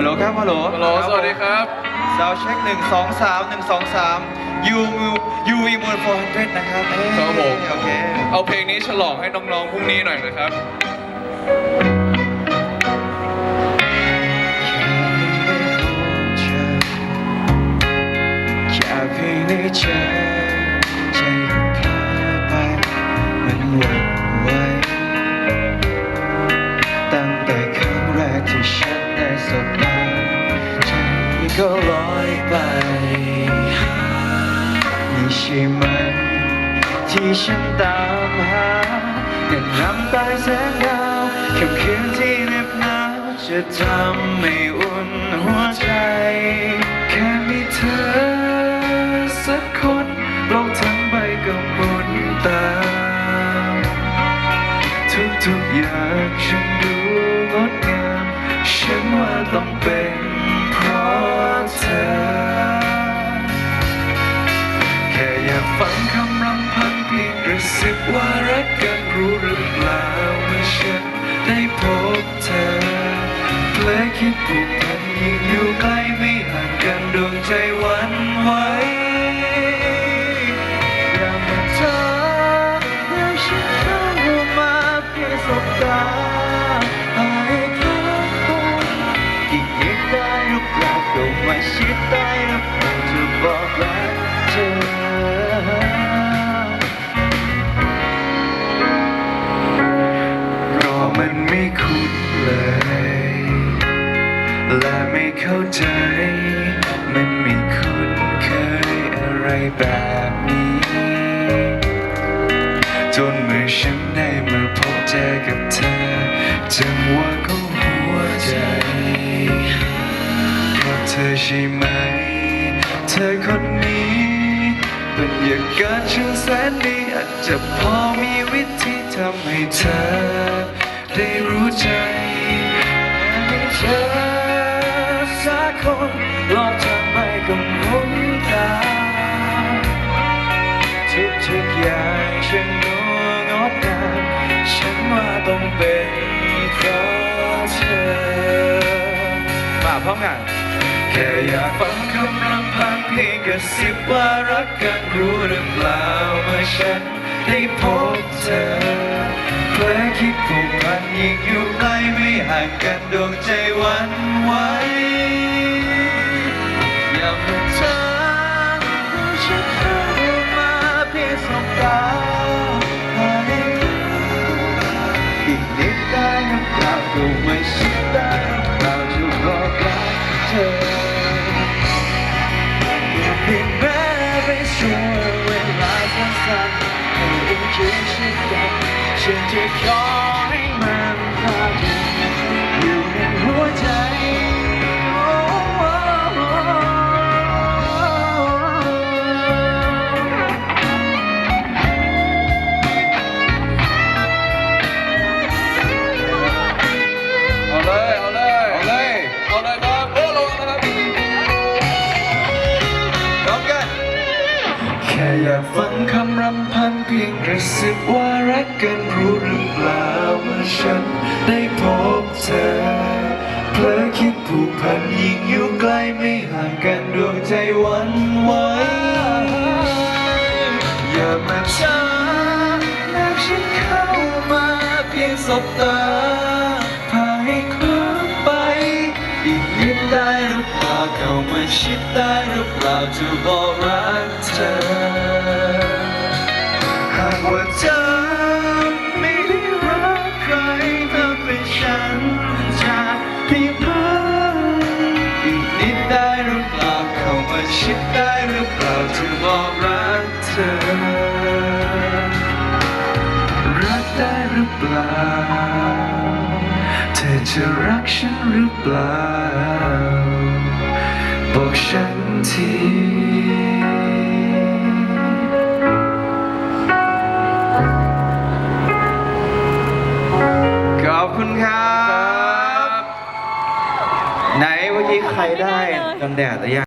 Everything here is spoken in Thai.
ฮัลโหลครับฮัลโหลฮัลโหลสวัสดีครับซาวเช็คหนึ่งสองสามหนึ่งสองสามยูมูยูวีมูนโฟร์ฮันเดรนะครับเอ้ยครับผม โอเคเอาเพลงนี้ฉลองให้น้องๆพรุ่งนี้หน่อยนะครับ แค่เพียงได้เจอใจก็เพลอไปมันหวั่นไหวตั้งแต่ครั้งแรกที่ฉันได้สบตาใจ ก็ลอยไป นี่ใช่ไหม ที่ฉันตามหาเดินรำใต้แสงดาวค่ำคืนที่เหน็บหนาวจะทำให้อุ่นหัวใจ แค่มีเธอสักคนโลกทั้งใบก็หมุนตามทุกๆอย่างฉันดูงดงามฉันว่าต้องเป็น สิบว่ารักกันรู้หรือเปล่าเมื่อฉันได้พบเธอและคิดผูกพันยิ่งอยู่ใกล้ไม่ห่างกันดวงใจวันไหว จังหวะของหัวใจเพราเธอใช่ไหม เธอคนนี้บรรยากาศช่างแสนดีอาจจะพอมีวิธีทำให้เธอ ได้รู้ใจให้เธอสักคนลองทำไปกับหมุนตาทุกๆอย่างฉัน พร้อมกันแค่อยากฟังคำรำพันเพียงกระซิบว่ารักกันรู้หรือเปล่าเมื่อฉันได้พบเธอเพลอคิดผูกพันยิ่งอยู่ใกล้ไม่ห่างกันดวงใจวันไหวอยากให้เธอ เธอเพียงแม้เป็นช่วงเวลาสั้นๆให้ได้คิดชิดกันฉันจะขอให้ากฟังคำรำพันเพียงกระซิบว่ารักกันรู้หรือเปล่าเมื่อฉันได้พบเธอเพลอคิดผูกพันยิ่งอยู่ใกล้ไม่ห่างกันดวงใจวันไหวอย่ามาช้าแล้ฉันเข้ามาเพียงสบตาพาให้คล้าไป อีกนิดได้หรือเปล่าเข้ามาชิดได้หรือเปล่าจะบอกรักเธอ ว่าเธอไม่ได้รักใครเธอเป็นฉันจากเพียงเพื่อนอีกนิดได้หรือเปล่าเข้ามาชิดได้หรือเปล่าจะบอกรักเธอ รักได้หรือเปล่า เธอจะรักฉันหรือเปล่า บอกฉันที มื่อกี้ใครได้กันแดดหรือยัง